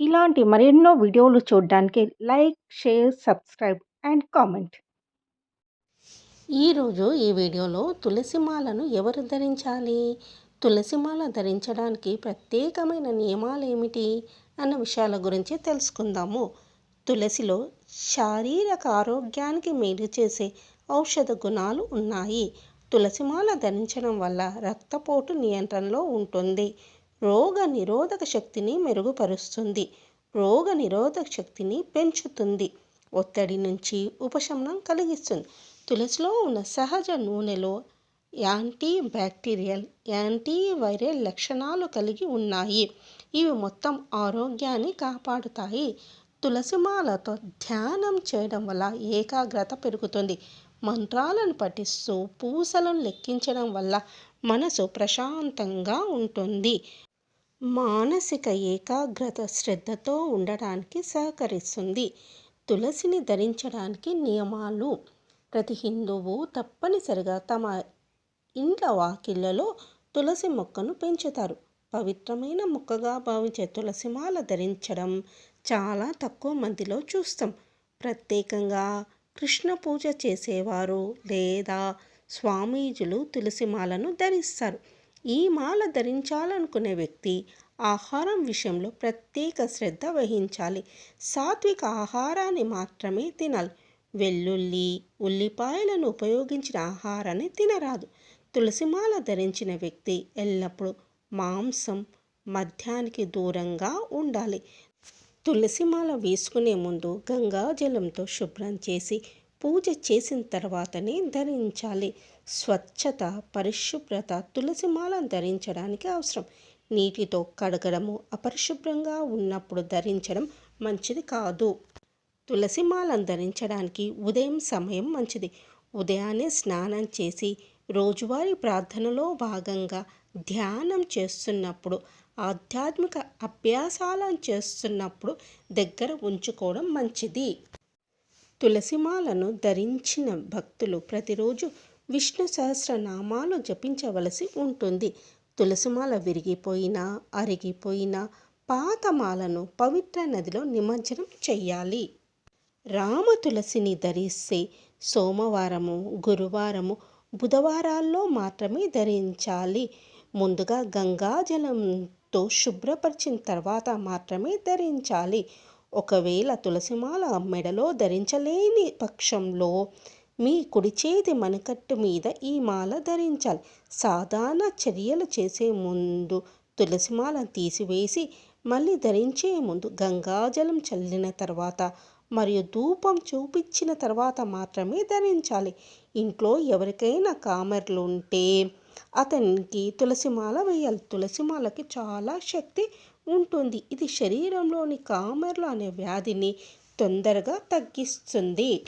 ఇలాంటి మరెన్నో వీడియోలు చూడడానికి like share subscribe and comment. ఈరోజు ఈ వీడియోలో తులసిమాలను ఎవరు ధరించాలి? తులసిమాల ధరించడానికి ప్రత్యేకమైన నియమాలు ఏమిటి? అన్న విషయాల గురించి తెలుసుకుందాము. తులసిలో శారీరక ఆరోగ్యానికి మేలు చేసే ఔషధ గుణాలు ఉన్నాయి. తులసిమాల ధరించడం వల్ల రక్తపోటు నియంత్రణలో ఉంటుంది. రోగ నిరోధక శక్తిని మెరుగుపరుస్తుంది. రోగ నిరోధక శక్తిని పెంచుతుంది. ఒత్తిడి నుంచి ఉపశమనం కలిగిస్తుంది. తులసిలో ఉన్న సహజ నూనెలో యాంటీ బ్యాక్టీరియల్ యాంటీ వైరల్ లక్షణాలు కలిగి ఉన్నాయి. ఇవి మొత్తం ఆరోగ్యాన్ని కాపాడుతాయి. తులసిమాలతో ధ్యానం చేయడం వల్ల ఏకాగ్రత పెరుగుతుంది. మంత్రాలను పఠిస్తూ పూసలను లెక్కించడం వల్ల మనసు ప్రశాంతంగా ఉంటుంది. మానసిక ఏకాగ్రత శ్రద్ధతో ఉండడానికి సహకరిస్తుంది. తులసిని ధరించడానికి నియమాలు. ప్రతి హిందువు తప్పనిసరిగా తమ ఇండ్ల వాకిళ్ళలో తులసి మొక్కను పెంచుతారు. పవిత్రమైన మొక్కగా భావించే తులసిమాల ధరించడం చాలా తక్కువ మందిలో చూస్తాం. ప్రత్యేకంగా కృష్ణ పూజ చేసేవారు లేదా స్వామీజులు తులసిమాలను ధరిస్తారు. ఈ మాల ధరించాలనుకునే వ్యక్తి ఆహారం విషయంలో ప్రత్యేక శ్రద్ధ వహించాలి. సాత్విక ఆహారాన్ని మాత్రమే తినాలి. వెల్లుల్లి ఉల్లిపాయలను ఉపయోగించిన ఆహారాన్ని తినరాదు. తులసిమాల ధరించిన వ్యక్తి ఎల్లప్పుడూ మాంసం మద్యానికి దూరంగా ఉండాలి. తులసిమాల వేసుకునే ముందు గంగా జలంతో శుభ్రం చేసి పూజ చేసిన తర్వాతనే ధరించాలి. స్వచ్ఛత పరిశుభ్రత తులసిమాలను ధరించడానికి అవసరం. నీటితో కడగడము అపరిశుభ్రంగా ఉన్నప్పుడు ధరించడం మంచిది కాదు. తులసిమాలను ధరించడానికి ఉదయం సమయం మంచిది. ఉదయాన్నే స్నానం చేసి రోజువారీ ప్రార్థనలో భాగంగా ధ్యానం చేస్తున్నప్పుడు ఆధ్యాత్మిక అభ్యాసాలను చేస్తున్నప్పుడు దగ్గర ఉంచుకోవడం మంచిది. తులసిమాలను ధరించిన భక్తులు ప్రతిరోజు విష్ణు సహస్రనామాలు జపించవలసి ఉంటుంది. తులసిమాల విరిగిపోయినా అరిగిపోయిన పాతమాలను పవిత్ర నదిలో నిమజ్జనం చెయ్యాలి. రామ తులసిని ధరిస్తే సోమవారము గురువారము బుధవారాల్లో మాత్రమే ధరించాలి. ముందుగా గంగాజలంతో శుభ్రపరిచిన తర్వాత మాత్రమే ధరించాలి. ఒకవేళ తులసిమాల మెడలో ధరించలేని పక్షంలో మీ కుడి చేతి మణికట్టు మీద ఈ మాల ధరించాలి. సాధారణ చర్యలు చేసే ముందు తులసిమాల తీసివేసి మళ్ళీ ధరించే ముందు గంగాజలం చల్లిన తర్వాత మరియు ధూపం చూపించిన తర్వాత మాత్రమే ధరించాలి. ఇంట్లో ఎవరికైనా కామెర్లు ఉంటే అతనికి తులసిమాల వేయాలి. తులసిమాలకి చాలా శక్తి ఉంటుంది. ఇది శరీరంలోని కామర్లు అనే వ్యాధిని తొందరగా తగ్గిస్తుంది.